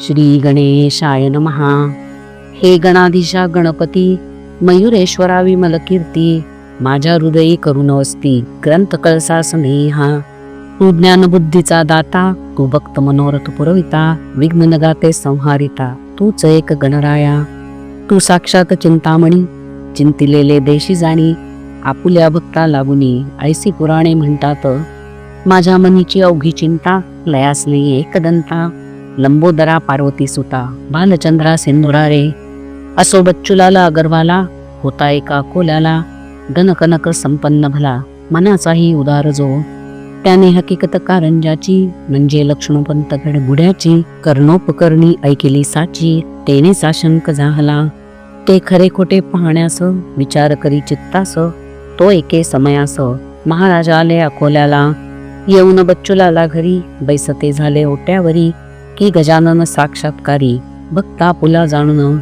श्री गणेशाय नमहा हे गणाधीशा गणपती मयुरेश्वरा विमल कीर्ती माझ्या हृदयी करुण असती ग्रंथ कळसा स्नेहा. तू ज्ञानबुद्धीचा दाता तू भक्त मनोरथ पुरविता विघ्न नगाते संहारिता तूच एक गणराया. तू साक्षात चिंतामणी चिंतिलेले देशी जाणी आपुल्या भक्ता लागुनी ऐसी पुराणे म्हणतात माझ्या मनीची अवघी चिंता लयासली एकदंता लंबोदरा पार्वती सुता बालचंद्रा सिंधुरा रे असो बच्चुलाला अगरवाला होता एका कोल्याला गणकनक संपन्न भला मनाचाही उदार जो. त्याने हकीकत कारंजाची म्हणजे लक्ष्मणपंत बुड्याची कर्णोपकरणी ऐकिली साची तेने साशंक झाला. ते खरे खोटे पाहण्यास विचार करी चित्तास तो एके समयास महाराजा आले अकोल्याला. येऊन बच्चुलाला घरी बैसते झाले ओट्यावरी की गजानन साक्षात्कारी भक्ता पुला जाणून.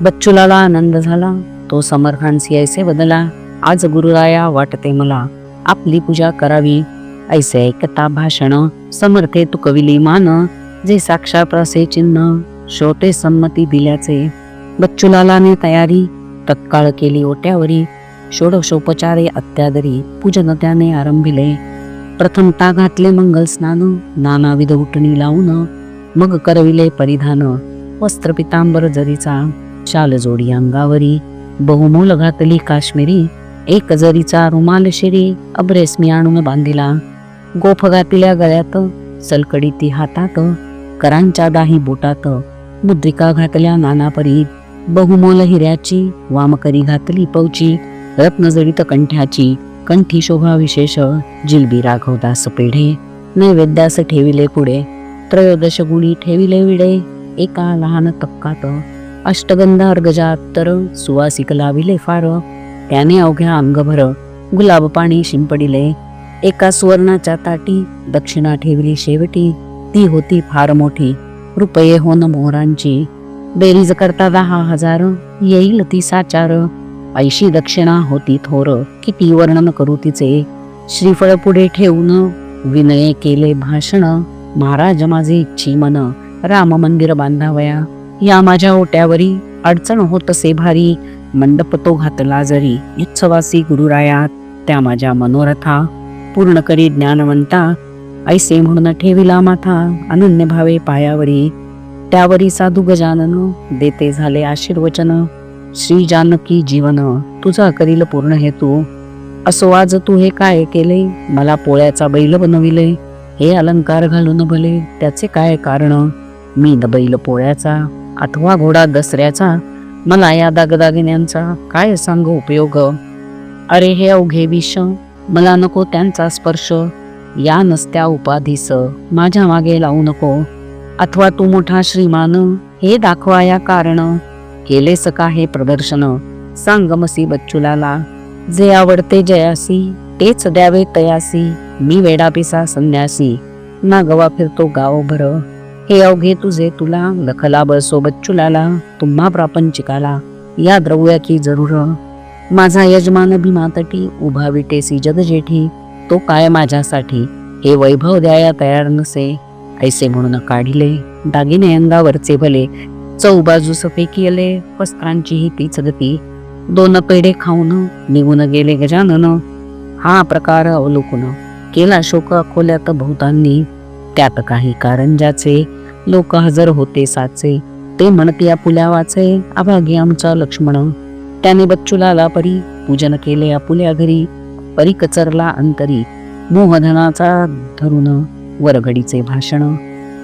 बच्चुलाला आनंद झाला. तो समर्थांसी ऐसे बदला. आज गुरुराया वाटते मला. आपली पूजा करावी. ऐसे ऐकता भाषण. समर्थे तू कविली मान. जे साक्षाप्रासे चिन्ह. श्रोते संमती दिल्याचे. बच्चुलालाने तयारी. तत्काळ केली ओट्यावरी. षोडशोपचारे अत्यादरी पूजन त्याने आरंभिले. प्रथमता घातले मंगल स्नान. नानाविध उठणी लावून. मग करविले परिधान. वस्त्र पितांबर जरीचा शाल जोडी अंगावरी बहुमोल घातली काश्मीरी एक जरीचा रुमाल शिरी अभ्रेसमी आणून बांधिला. गोफ घातल्या गळ्यात सलकडी ती हातात करांच्या दाही बोटात मुद्रिका घातल्या नानापरी बहुमोल हिऱ्याची वामकरी घातली पौची रत्नजडित कंठ्याची कंठी शोभा विशेष जिलबी राघवदास पेढे नैवेद्यास ठेविले पुढे. त्रयोदश गुणी ठेविले विडे. एका लहान तक्कात अष्टगंध अर्गजात तर सुवासिक लाविले फार. त्याने अवघ्या अंगभर गुलाब पाणी शिंपडिले. एका सुवर्णाच्या ताटी दक्षिणा ठेवली शेवटी. ती होती फार मोठी. रुपये होन मोहरांची. बेरीज करता दहा हजार. येईल ती साचार. ऐशी दक्षिणा होती थोर. किती वर्णन करू तिचे. श्रीफळ पुढे ठेवून विनय केले भाषण. महाराज माझे इच्छी मन राम मंदिर बांधावया. या माझ्या ओट्यावरी अडचण होत से भारी. मंडप तो घातला जरी उत्सवासी गुरुरायात त्या माझ्या मनोरथा पूर्ण करी ज्ञानवंता. ऐसे म्हणून ठेविला माथा अनन्य भावे पायावरी. त्यावरी साधू गजानन देते झाले आशीर्वचन. श्री जानकी जीवन तुझा करील पूर्ण हेतू. असो आज तू हे काय केले? मला पोळ्याचा बैल बनविले. हे अलंकार घालून भले त्याचे काय कारण? मी दबैल पोळ्याचा अथवा घोडा दसऱ्याचा मला या दागदागिन्यांचा काय सांग उपयोग? अरे हे अवघे विष मला नको त्यांचा स्पर्श. या नसत्या उपाधीस माझ्या मागे लावू नको. अथवा तू मोठा श्रीमान हे दाखवा या कारण. केलेस का हे प्रदर्शन? सांग मसी बच्चुलाला. जे आवडते जयासी तेच द्यावे तयासी. मी वेडापिसा संन्यासी. ना गवा फिरतो गाव भर. हे अवघे तुझे तुला लखला बसो बच्चुलाला तुम्हा प्रापंचिकाला. या द्रव्या की जरूर. माझा यजमान भीमातटी उभा विटेसी जगजेठी. तो काय माझ्यासाठी? हे वैभव द्याया तयार नसे. ऐसे म्हणून काढिले. दागिने अंगावरचे भले. चौबाजूस फेकिले वस्त्रांचीही तीच गती दोन पेढे खाऊन निघून गेले गजानन. हा प्रकार अवलोकून. केला शोक अकोल्यात बहुतांनी. त्यात काही कारंजाचे लोक हजर होते साचे ते म्हणते या पुल्यावाचे अभागी आमचा लक्ष्मण. त्याने बच्चुलाला परी पूजन केले आपुल्या घरी. परी कचरला अंतरी. मोहधनाचा धरून वरघडीचे भाषण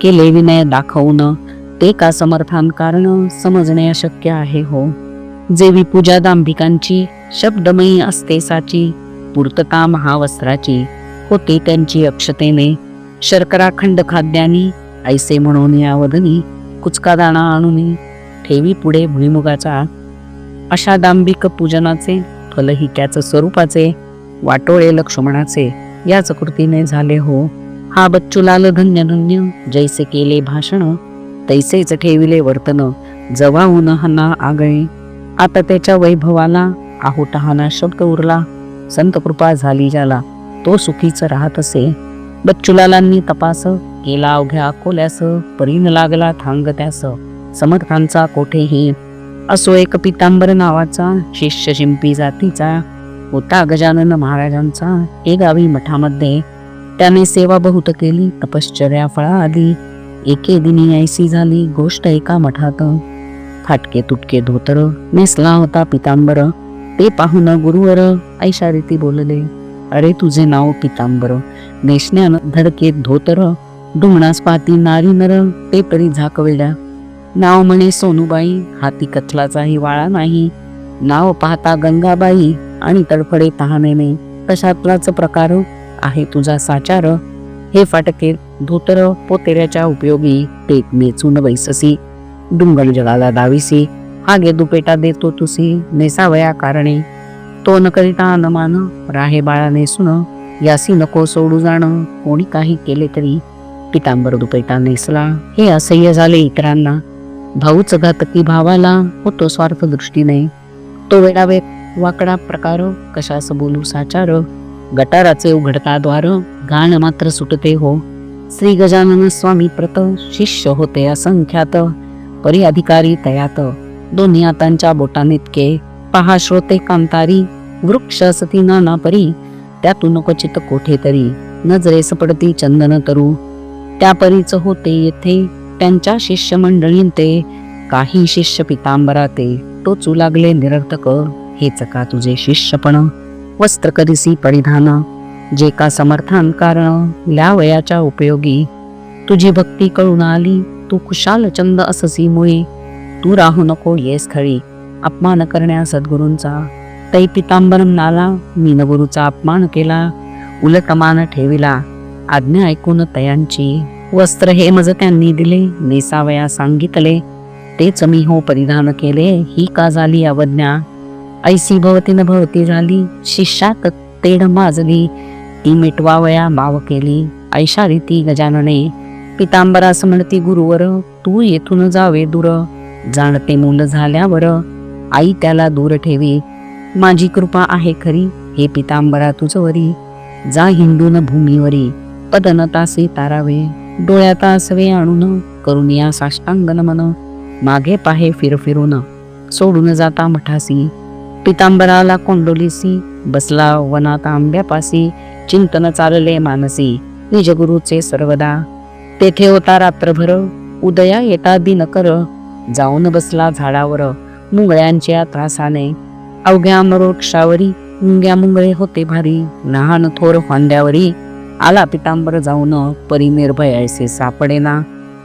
केले विनय दाखवून. ते का समर्थान कारण समजणे अशक्य आहे हो. जेवी पूजा दांभिकांची शब्दमयी असते साची पूर्तता महावस्त्राची. होते त्यांची अक्षतेने. शर्करा खंड खाद्यानी ऐसे म्हणून यावधनी कुचका दाणा आणून ठेवी पुढे भुईमुगाचा. अशा दांभिक पूजनाचे फलही त्याच स्वरूपाचे वाटोळे लक्ष्मणाचे याच कृतीने झाले हो. हा बच्चूलाल धन्य धन्य जैसे केले भाषण तैसेच ठेविले वर्तन जवाहून हना आगळे. आता त्याच्या वैभवाला आहुटहाना शब्द उरला संत कृपा झाली ज्याला. तो सुखीच राहत असे. बच्चूलालांनी तपास केला अवघ्या अकोल्यास परीन लागला थांग त्यास समर्थांचा कोठेही. असो एक पितांबर नावाचा शिष्य शिंपी जातीचा. होता गजानन महाराजांचा हे गावी मठामध्ये. त्याने सेवा बहुत केली तपश्चर्या फळा आली एके दिनी ऐसी झाली गोष्ट एका मठात. फाटके तुटके धोतर नेसला होता पितांबर. ते पाहून गुरुवर ऐशा रीती बोलले अरे तुझे नाव पितांबर. नेशण्यान धडके धोतर. डुमणास पाती नारी नर ते परी झाकविड्या. नाव म्हणे सोनूबाई हाती कथलाचाही वाळा नाही. नाव पाहता गंगाबाई आणि तडफडे तहानेने. कशातलाच प्रकार आहे तुझा साचार. हे फाटके धोतर पोतेऱ्याच्या उपयोगी टेक मेचून बैससी. डुंगण जगाला दाविसी. हागे दुपेटा देतो तुसी नेसावया कारणे. तो न करिता न मान. राहे बाळा सुन यासी नको सोडू जाणं. कोणी काही केले तरी पितांबर दुपेटा नेसला. हे असह्य झाले इतरांना. भाऊच घातकी भावाला होतो स्वार्थ दृष्टीने. तो वेडावे वाकडा प्रकार कशास बोलू साचार. गटाराचे उघडता द्वार गाण मात्र सुटते हो. श्री गजानन स्वामी प्रत शिष्य होते असंख्यात. परी अधिकारी तयात. दोन्ही हातांच्या बोटानितके पहा श्रोते कांतारी वृक्ष असती ना परी त्यातून क्वचित कोठे तरी नजरेस पडती चंदन तरू. त्या परीच होते येथे त्यांच्या शिष्य मंडळींते काही शिष्य पितांबराते. टोचू लागले निरर्थक हेच का तुझे शिष्यपण? वस्त्र करिसी परिधान. जे का समर्थान कारण ल्यावयाच्या उपयोगी. तुझी भक्ती कळून आली तू खुशाल चंद अससी मुळे तू राहू नको येस खळी अपमान करण्या सद्गुरूंचा. तै पितांबरम नाला मीन गुरुचा अपमान केला. उलटमान ठेविला. आज्ञा ऐकून तयांची वस्त्र हे मज त्यांनी दिले. नेसावया सांगितले. तेच मी हो परिधान केले. ही का झाली अवज्ञा? ऐसी भवतीन भवती झाली. शिष्यात तेढ माजली. ती मिटवावया माव केली. ऐशा रीती गजानने पितांबरास म्हणती गुरुवर तू येथून जावे दूर. जाणते मूल झाल्यावर आई त्याला दूर ठेवी. माझी कृपा आहे खरी. हे पितांबरा तुझवरी जा हिंदून भूमीवरी. पदनतासी तारावे. डोळ्यात आसवे आणून. करून या साष्टांग नमन मागे पाहे फिरफिरून. सोडून जाता मठासी. पितांबराला कोंडोलीसी. बसला वनात आंब्यापासी चिंतन चालले मानसी. निजगुरुचे सर्वदा. तेथे होता रात्रभर. उदया येता दिन कर जाऊन बसला झाडावर. मुंगळ्यांच्या त्रासाने. अवघ्या वृक्षावरी मुंग्या मुंगळे होते भारी. लहान थोर फांद्यावरी आला पितांबर जाऊन परी निर्भय ऐसे सापडेना.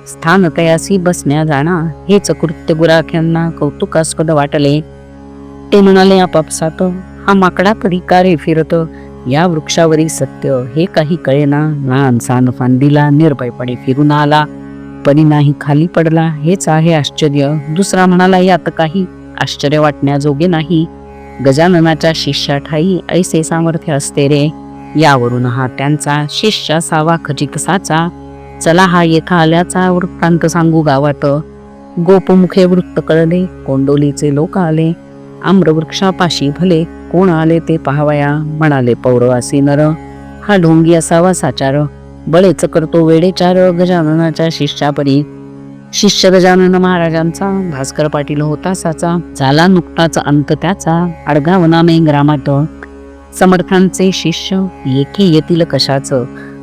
स्थान तयासी बसण्या जाणा हेच कृत्य गुराख्यांना कौतुकास्पद वाटले. ते म्हणाले आपापसात हा माकडा कधी का रे फिरत? या वृक्षावरील सत्य हे काही कळेना. लहान सान फांदीला निर्भयपणे फिरून आला. परी नाही खाली पडला हेच आहे आश्चर्य. दुसरा म्हणाला यात काही आश्चर्य वाटण्याजोगे नाही. गजाननाच्या शिष्या ठाई ऐसे सामर्थ्य असते रे. यावरून हा त्यांचा शिष्य सावा खचित साचा चला हा येथा आल्याचा वृत्तांत सांगू गावात. गोपमुखे वृत्त कळले कोंडोलीचे लोक आले. आम्रवृक्षापाशी भले कोण आले ते पाहावया म्हणाले पौरवासी नर. हा ढोंगी असावा साचार. बळेच करतो वेडेचार गजाननाच्या शिष्यापरी. शिष्य गजानन महाराजांचा भास्कर पाटील होता साचा झाला नुकताच अंत त्याचा अडगावनामे ग्रामात समर्थांचे शिष्य येथे येतील कशाच?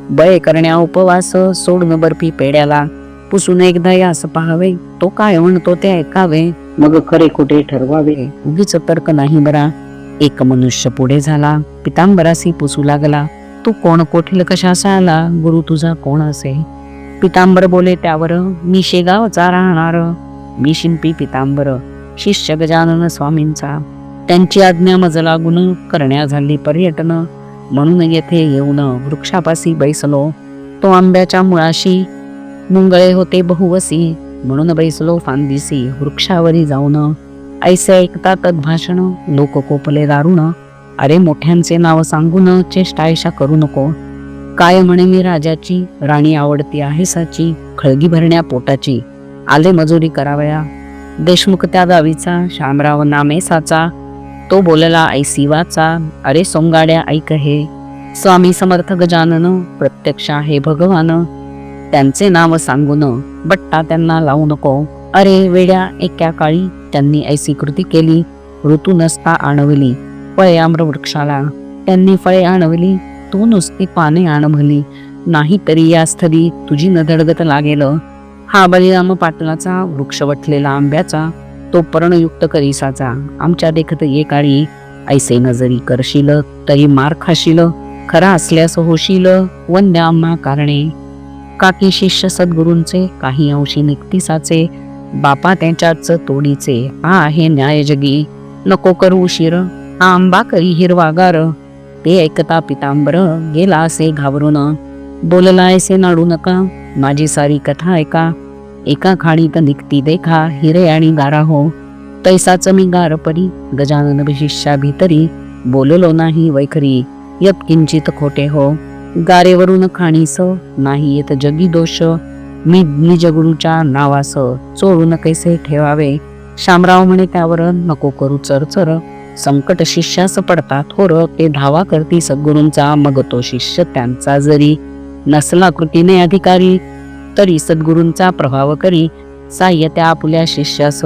बळे करण्या उपवास सोडून बर्फी पेड्याला. पुसून एकदा यास पाहावे तो काय म्हणतो ते ऐकावे. मग खरे खोटे ठरवावे? उगीच तर्क नाही बरा. एक मनुष्य पुढे झाला पितांबरासी पुसू लागला. तू कोण कोठील कशाचा आला? गुरु तुझा कोण असे? पितांबर बोले त्यावर मी शेगावचा राहणार. मी शिंपी पितांबर शिष्य गजानन स्वामींचा. त्यांची आज्ञा मज लागून करण्या झाली पर्यटन. म्हणून येथे येऊन वृक्षापासी बैसलो. तो आंब्याच्या मुळाशी मुंगळे होते बहुवसी. म्हणून बैसलो फांदिसी वृक्षावरी जाऊन. ऐसे ऐकतात भाषण लोक कोपले दारुण. अरे मोठ्यांचे नाव सांगून चेष्टा ऐशा करू नको. काय म्हणे मी राजाची? राणी आवडती आहे साची. खळगी भरण्या पोटाची. आले मजुरी करावया. देशमुख त्या गावीचा शामराव नामे साचा. तो बोलला ऐसी वाचा अरे सोंगाड्या ऐक हे. स्वामी समर्थ गजानन प्रत्यक्ष आहे भगवान. त्यांचे नाव सांगून बट्टा त्यांना लावू नको. अरे वेड्या एका काळी. त्यांनी ऐसी कृती केली. ऋतू नसता आणवली. फळे आम्र वृक्षाला त्यांनी फळे आणवली. तू नुसती पाने आणभली नाही तरी या स्थळी तुझी नधडगत लागेल. हा बलिराम पाटलाचा वृक्ष वटलेला आंब्याचा तो पर्णयुक्त करिसाचा. आमच्या देखत ये काळी ऐसे नजरी करशील तरी मार खाशील खरा असल्यास होशील वंद्या कारणे. काकी शिष्य सद्गुरूंचे काही अंशी निकतीसाचे बापा त्यांच्याच तोडीचे. हा आहे न्याय जगी नको करू उशीर. हा आंबा करी हिरवागार. ते ऐकता पितांबर गेला असे घाबरून. बोललायसे नाडू नका माझी सारी कथा ऐका. एका खाणीत निघती देखा हिरे आणि गारा हो. तैसाच मी गार परी गजानन विशिष्या भीतरी. बोललो नाही वैखरी यत किंचित खोटे हो. गारेवरून खाणीस नाही येत जगी दोष. मी निजगुरूच्या नावास चोरून कैसे ठेवावे? शामराव म्हणे त्यावर नको करू चरचर. संकट शिष्यास पडता थोर ते धावा करती सद्गुरूंचा. मग तो शिष्य त्यांचा जरी नसला कृतीने अधिकारी तरी सद्गुरूंचा प्रभाव करी. साह्य त्या आपल्या शिष्यास.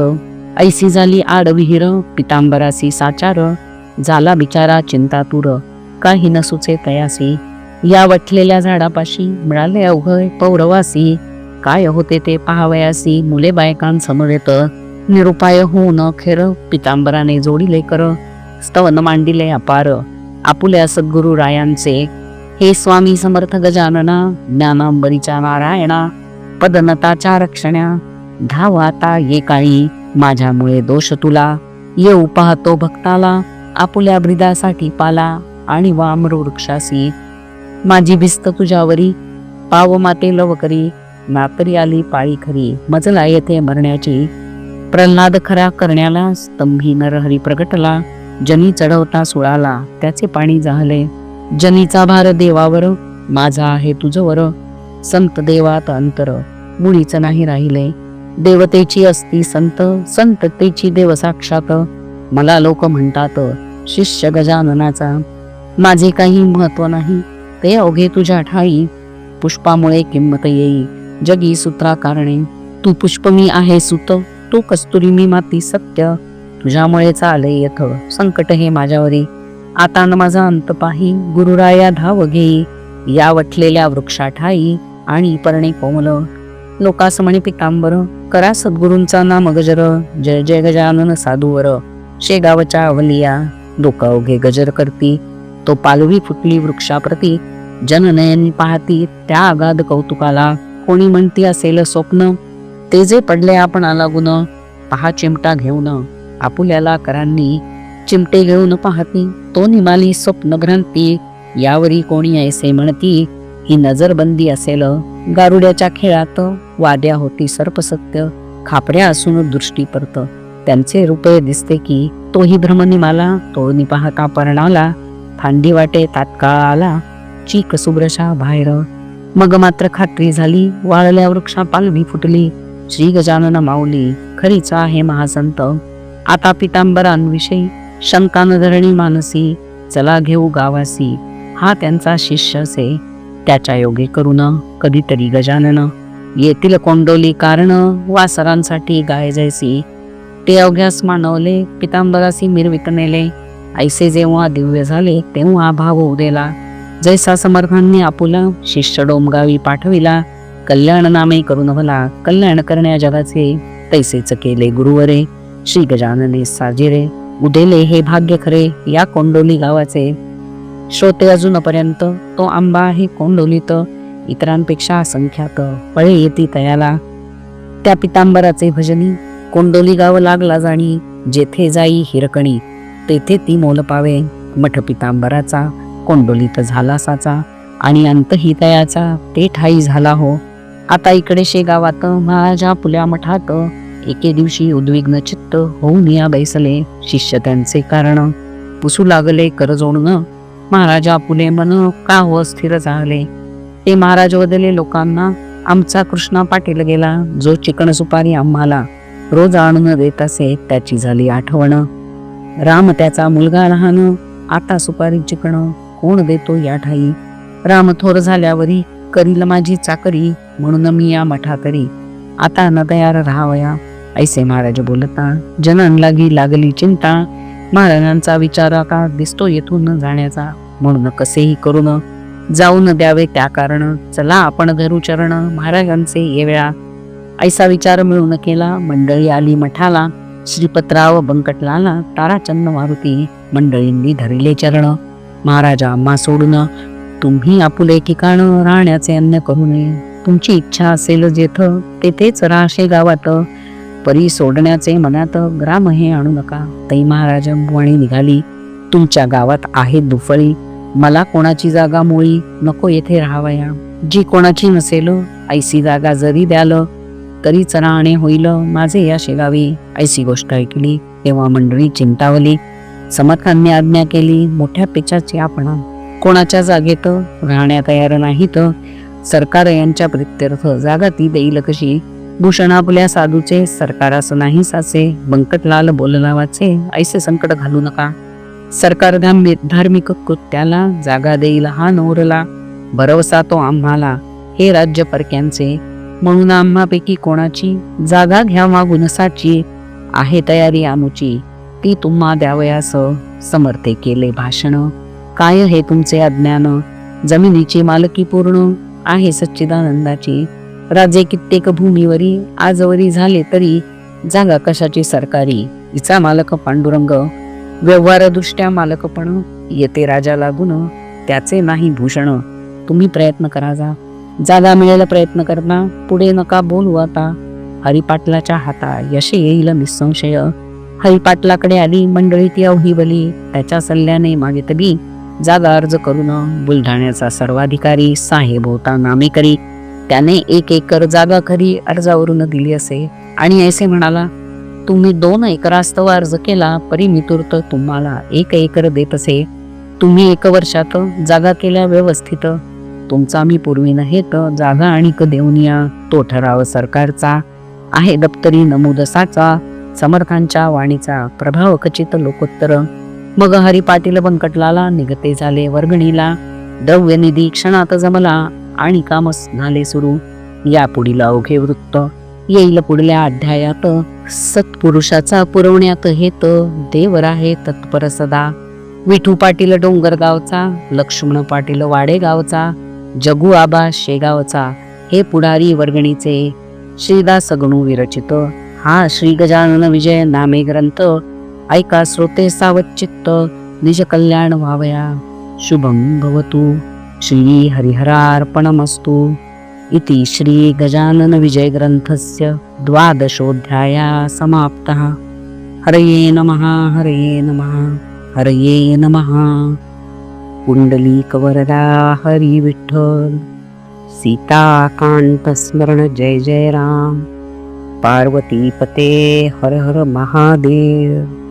ऐसी झाली आडविहीर पितांबरासी साचार. झाला बिचारा चिंतातूर काही नसुचे तयासी. या वटलेल्या झाडापाशी मिळाले अवघय पौरवासी. काय होते ते पाहावयासी. मुले बायकांसमोर येतं निरुपाय होऊन अखेर पितांबराने जोडिले कर स्तवन मांडिले अपार आपुल्या सद्गुरु रायांचे. हे स्वामी समर्थ गजानना ज्ञानांबरीच्या नारायणा पदनताच्या रक्षण्या धावाता ये काळी माझ्यामुळे दोष तुला. येऊ पाहतो भक्ताला आपुल्या ब्रिदासाठी पाला आणि वामर वृक्षासी. माझी भिस्त तुझ्यावरी पाव माते लवकरी नातरी आली पाळी खरी मजला येथे मरण्याची. प्रल्हाद खरा करण्याला स्तंभी नरहरी प्रगटला जनी चढवता सुळाला त्याचे पाणी जाहले. जनीचा भार देवावर माझा आहे तुझवर. संत देवात अंतर मुळीच नाही राहिले. देवतेची असती संत संततेची देव साक्षात. मला लोक म्हणतात शिष्य गजाननाचा माझे काही महत्त्व नाही ते अवघे तुझ्या ठाई. पुष्पामुळे किंमत येई जगी सूत्रा कारणे तू पुष्प मी आहे सुत. तू कस्तुरी मी माती सत्य. तुझ्यामुळे चाले यथ संकट हे माझ्यावरी. आता न माझा अंत पाही गुरुराया धाव घेई. या वटलेल्या वृक्षा ठाई आणि पर्णे कोमल. लोकास म्हणे पितांबर करा सद्गुरूंचा नाम गजर. जय जय गजानन साधूवर. शेगावच्या अवलिया डोका उघे गजर करती. तो पालवी फुटली वृक्षाप्रती. जननयन पाहती त्या अगाध कौतुकाला. कोणी म्हणती असेल स्वप्न ते जे पडले आपण गुण पहा चिमटा घेऊन. आपुल्याला करांनी चिमटे घेऊन पाहती. तो निमाली स्वप्न भ्रांती यावरी कोणी ऐसे म्हणती ही नजरबंदी असेल. गारुड्याच्या खेळात वाद्या होती सर्पसत्य खापऱ्या असून दृष्टी परत. त्यांचे रुपये दिसते की तोही भ्रमनिमाला तोळणी निपाहता पर्णाला. फांडी वाटे तात्काळ आला चीक सुब्रशा बाहेर. मग मात्र खात्री झाली. वाळल्या वृक्षा पालवी फुटली. श्री गजानन माऊली खरीच आहे महासंत. आता पितांबरांविषयी शंका न धरणी मानसी चला घेऊ गावासी हा त्यांचा शिष्य असे त्याच्या योगे करून कधीतरी गजानन. येतील कोंडोली कारण वासरांसाठी गाय जायसी ते अवघ्यास मानवले पितांबरासी मिरविक नेले ऐसे जेव्हा दिव्य झाले तेव्हा भाव उदेला. जैसा समर्थांनी आपुला शिष्य डोमगावी पाठविला. कल्याण नामे करून भला कल्याण करण्या जगाचे. तैसेच केले गुरुवरे श्री गजानने साजिरे. उदेले हे भाग्य खरे या कोंडोली गावाचे. श्रोते अजूनपर्यंत तो आंबा आहे कोंडोलीत. इतरांपेक्षा असंख्यात फळे येती तयाला. त्या पितांबराचे भजनी कोंडोली गाव लागला जाणी जेथे जाई हिरकणी तेथे ती मोल पावे. मठ पितांबराचा कोंडोलीत झाला साचा आणि अंतही तयाचा ते ठाई झाला हो. आता इकडे शेगावात माझ्या पुल्या मठात. एके दिवशी उद्विग्न चित्त होऊन या बैसले. शिष्य त्यांचे कारण. पुसू लागले कर जोडणं महाराजा पुले मन का हो स्थिर झाले? ते महाराज बदले लोकांना आमचा कृष्णा पाटील गेला जो चिकन सुपारी आम्हाला रोज आणून देत असे त्याची झाली आठवण. राम त्याचा मुलगा लहान आता सुपारी चिकण कोण देतो या ठाई? राम थोर झाल्यावरी करील माझी चाकरी. म्हणून मी या मठातरी आता न तयार राहावया ऐसे महाराज बोलता. जनन लागी लागली चिंता. महाराजांचा विचार आता दिसतो येथून जाण्याचा. म्हणून कसेही करून जाऊन द्यावे त्या कारण. चला आपण धरू चरण. महाराजांचे ये वेळा ऐसा विचार मिळून केला. मंडळी आली मठाला. श्रीपतराव बंकटलाला ताराचंद मारुती मंडळींनी धरिले चरण. महाराजा आम्हा सोडून तुम्ही आपुले ठिकाण राहण्याचे अन्य करू नये. तुमची इच्छा असेल जेथ तेथेच राशे गावात. परी सोडण्याचे मनात ग्राम हे आणू नका. तई महाराज निघाली. तुमच्या गावात आहे दुफळी. मला कोणाची जागा मुळी नको येथे राहावया. जी कोणाची नसेल ऐसी जागा जरी द्याल तरी चरा आणि होईल माझे या शेगावी. ऐसी गोष्ट ऐकली तेव्हा मंडळी चिंतावली. समर्थांनी आज्ञा केली मोठ्या पेचाची आपण कोणाच्या जागेत राहण्या तयार नाहीत. सरकार यांच्या प्रित्यर्थ जागा ती देईल कशी? भूषण आपल्या साधूचे असं नाही साचे. बंकटलाल बोलला वाचे ऐसे संकट घालू नका. सरकार धार्मिक कृत्याला जागा देईल हा नोरला. भरवसा तो आम्हाला हे राज्य परक्यांचे. म्हणून आम्हापैकी कोणाची जागा घ्या मागून साची आहे तयारी आमुची. ती तुम्हा द्यावयास समर्थे केले भाषण. काय हे तुमचे अज्ञान? जमिनीची मालकी पूर्ण? आहे सच्चिदानंदाची. राजे कित्येक भूमीवरी आजवरी झाले तरी जागा कशाची सरकारी? हिचा मालक पांडुरंग. व्यवहारदृष्ट्या मालकपण येते राजा लागून त्याचे नाही भूषण. तुम्ही प्रयत्न करा जा. जागा मिळायला प्रयत्न करता पुढे नका बोलू आता. हरिपाटलाच्या हाता यश येईल निसंशय. हरिपाटलाकडे आली मंडळी ती अवही बली. त्याच्या सल्ल्याने मागितली जागा अर्ज करून बुलढाण्याचा सर्वाधिकारी साहेब होता नामेकरी. त्याने एक एकर जागा खरी अर्जावरून दिली असे. आणि ऐसे म्हणाला तुम्ही दोन एकरास्तव अर्ज केला परी तुम्हाला एक एकर देत असे. तुम्ही एक वर्षात जागा केल्या व्यवस्थित. तुमचा मी पूर्वी हेत जागा आणि क देऊन या तो ठराव सरकारचा आहे दप्तरी नमुदसाचा समर्थांच्या वाणीचा प्रभाव खचित लोकोत्तर. मग हरी पाटील बंकटलाला निघते झाले वर्गणीला. द्रव्य निधी क्षणात जमला आणि कामच झाले सुरू. या पुढील अवघे वृत्त येईल पुढल्या अध्यायात. सत्पुरुषाचा पुरवण्यात हेत देवर आहे तत्पर सदा. विठू पाटील डोंगरगावचा लक्ष्मण पाटील वाडेगावचा जगू आबा शेगावचा हे पुढारी वर्गणीचे. श्रीदास गणू विरचित. हा श्री गजानन विजय नामे ग्रंथ. ऐका श्रोते सावचित्त निज कल्याण व्हावया. शुभम भवतु. श्री हरिहरार्पणमस्तु इति श्री गजानन विजय ग्रंथस्य द्वादशोध्याया समाप्तः. हरये नमः हरये नमः हरये नमः. कुण्डलीकवरदा हरिविठ्ठल सीताकान्तस्मरण जय जय राम. पार्वतीपते हर हर महादेव.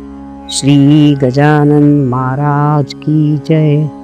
श्री गजानन महाराज की जय।